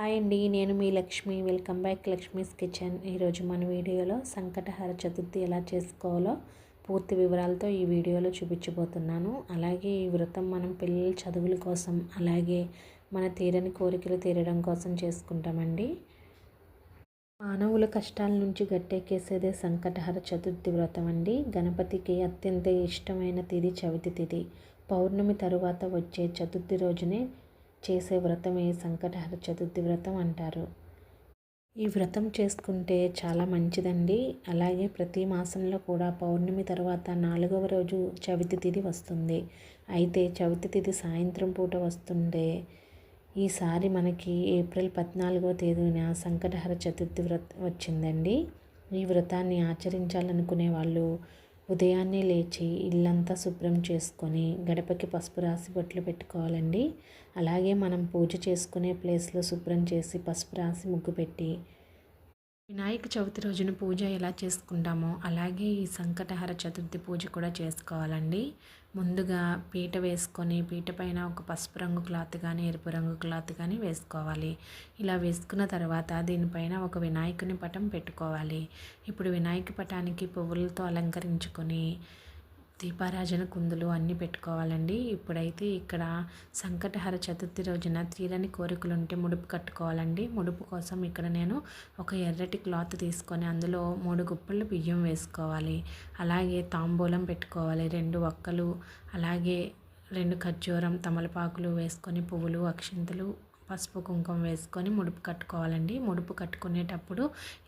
Hi అండి నేను మీ Lakshmi. Welcome back Lakshmi's kitchen. ఈరోజు మన వీడియోలో సంకటహార చతుర్థి ఎలా చేసుకోవాలో పూర్తి వివరాలతో ఈ వీడియోలో చూపించబోతున్నాను. అలాగే ఈ వ్రతం మనం పిల్లల చదువుల కోసం అలాగే మన తీరని కోరికలు తీరడం కోసం చేసుకుంటామండి. మానవుల కష్టాల నుంచి గట్టెక్కేసేదే సంకటహర చతుర్థి వ్రతం అండి. గణపతికి అత్యంత ఇష్టమైన తిది చవితి తిది పౌర్ణమి తరువాత వచ్చే చతుర్థి రోజునే చేసే వ్రతమే సంకటహర చతుర్థి వ్రతం అంటారు. ఈ వ్రతం చేసుకుంటే చాలా మంచిదండి. అలాగే ప్రతి మాసంలో కూడా పౌర్ణమి తర్వాత నాలుగవ రోజు చవితి తిథి వస్తుంది. అయితే చవితి తిథి సాయంత్రం పూట వస్తుండే ఈసారి మనకి ఏప్రిల్ పద్నాలుగో తేదీన సంకటహర చతుర్థి వ్రత వచ్చిందండి. ఈ వ్రతాన్ని ఆచరించాలనుకునే వాళ్ళు ఉదయాన్నే లేచి ఇల్లంతా శుభ్రం చేసుకొని గడపకి పసుపు రాసి బొట్లు పెట్టుకోవాలండి. అలాగే మనం పూజ చేసుకునే ప్లేస్లో శుభ్రం చేసి పసుపు రాసి ముగ్గు పెట్టి వినాయక చవితి రోజున పూజ ఎలా చేసుకుంటామో అలాగే ఈ సంకటహర చతుర్థి పూజ కూడా చేసుకోవాలండి. ముందుగా పీట వేసుకొని పీట పైన ఒక పసుపు రంగు క్లాత్ కానీ ఎరుపు రంగు క్లాత్ కానీ వేసుకోవాలి. ఇలా వేసుకున్న తర్వాత దీనిపైన ఒక వినాయకుని పటం పెట్టుకోవాలి. ఇప్పుడు వినాయక పటానికి పువ్వులతో అలంకరించుకొని దీపారాజన కుందులు అన్నీ పెట్టుకోవాలండి. ఇప్పుడైతే ఇక్కడ సంకటహర చతుర్థి రోజున తీరని కోరికలు ఉంటే ముడుపు కట్టుకోవాలండి. ముడుపు కోసం ఇక్కడ నేను ఒక ఎర్రటి క్లాత్ తీసుకొని అందులో మూడు గుప్పలు బియ్యం వేసుకోవాలి. అలాగే తాంబూలం పెట్టుకోవాలి రెండు ఒక్కలు అలాగే రెండు ఖర్జూరం తమలపాకులు వేసుకొని పువ్వులు అక్షింతలు పసుపు కుంకుమ వేసుకొని ముడుపు కట్టుకోవాలండి. ముడుపు కట్టుకునేటప్పుడు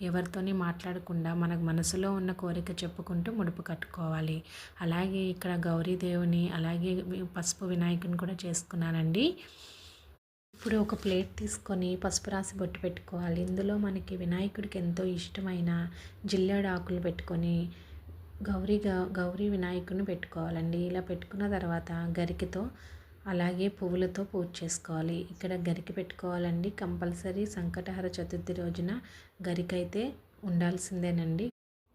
ఎవరితోని మాట్లాడకుండా మనకు మనసులో ఉన్న కోరిక చెప్పుకుంటూ ముడుపు కట్టుకోవాలి. అలాగే ఇక్కడ గౌరీదేవుని అలాగే పసుపు వినాయకుని కూడా చేసుకున్నానండి. ఇప్పుడు ఒక ప్లేట్ తీసుకొని పసుపు రాసి బొట్టు పెట్టుకోవాలి. ఇందులో మనకి వినాయకుడికి ఎంతో ఇష్టమైన జిల్లేడు ఆకులు పెట్టుకొని గౌరీగా గౌరీ వినాయకుడిని పెట్టుకోవాలండి. ఇలా పెట్టుకున్న తర్వాత గరికతో అలాగే పువ్వులతో పూజ చేసుకోవాలి. ఇక్కడ గరిక పెట్టుకోవాలండి. కంపల్సరీ సంకటహర చతుర్థి రోజున గరిక అయితే ఉండాల్సిందేనండి.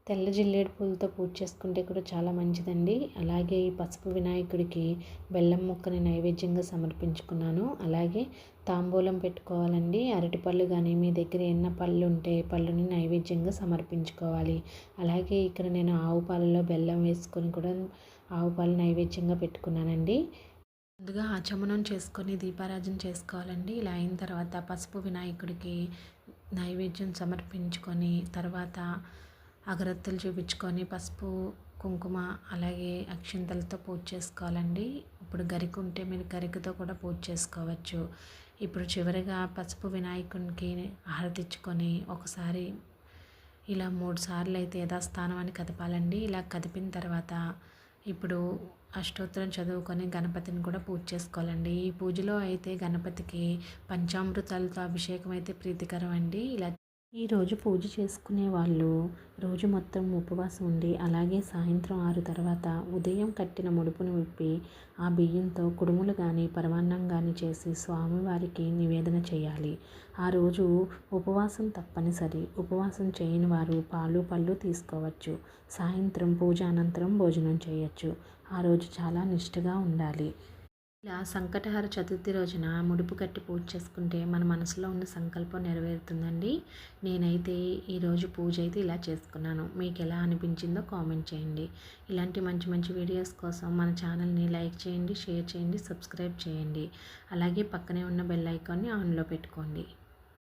తెల్ల జిల్లేడు పూలతో పూజ చేసుకుంటే కూడా చాలా మంచిదండి. అలాగే ఈ పసుపు వినాయకుడికి బెల్లం ముక్కని నైవేద్యంగా సమర్పించుకున్నాను. అలాగే తాంబూలం పెట్టుకోవాలండి. అరటిపళ్ళు కానీ మీ దగ్గర ఎన్న పళ్ళు ఉంటే పళ్ళుని నైవేద్యంగా సమర్పించుకోవాలి. అలాగే ఇక్కడ నేను ఆవు పాలలో బెల్లం వేసుకొని కూడా ఆవు పాలు నైవేద్యంగా పెట్టుకున్నానండి. ముందుగా ఆచమనం చేసుకొని దీపారాజన చేసుకోవాలండి. ఇలా అయిన తర్వాత పసుపు వినాయకుడికి నైవేద్యం సమర్పించుకొని తర్వాత అగరత్తులు చూపించుకొని పసుపు కుంకుమ అలాగే అక్షింతలతో పూజ చేసుకోవాలండి. ఇప్పుడు గరిక ఉంటే మీరు గరికతో కూడా పూజ చేసుకోవచ్చు. ఇప్పుడు చివరిగా పసుపు వినాయకునికి ఆరతిచ్చుకొని ఒకసారి ఇలా మూడు సార్లు అయితే యథాస్థానం అని కదపాలండి. ఇలా కదిపిన తర్వాత ఇప్పుడు అష్టోత్తరం చదువుకొని గణపతిని కూడా పూజ చేసుకోవాలండి. ఈ పూజలో అయితే గణపతికి పంచామృతాలతో అభిషేకం అయితే ప్రీతికరం అండి. ఇలా ఈరోజు పూజ చేసుకునే వాళ్ళు రోజు మొత్తం ఉపవాసం ఉండి అలాగే సాయంత్రం ఆరు తర్వాత ఉదయం కట్టిన ముడుపును విప్పి ఆ బియ్యంతో కుడుములు కానీ పరమాన్నం కానీ చేసి స్వామివారికి నివేదన చేయాలి. ఆ రోజు ఉపవాసం తప్పనిసరి. ఉపవాసం చేయని వారు పాలు పళ్ళు తీసుకోవచ్చు. సాయంత్రం పూజ అనంతరం భోజనం చేయొచ్చు. ఆ రోజు చాలా నిష్ఠగా ఉండాలి. ఇలా సంకటహార చతుర్థి రోజున ముడుపు కట్టి పూజ చేసుకుంటే మన మనసులో ఉన్న సంకల్పం నెరవేరుతుందండి. నేనైతే ఈరోజు పూజ అయితే ఇలా చేసుకున్నాను. మీకు ఎలా అనిపించిందో కామెంట్ చేయండి. ఇలాంటి మంచి మంచి వీడియోస్ కోసం మన ఛానల్ని లైక్ చేయండి షేర్ చేయండి సబ్స్క్రైబ్ చేయండి. అలాగే పక్కనే ఉన్న బెల్ ఐకాన్ని ఆన్లో పెట్టుకోండి.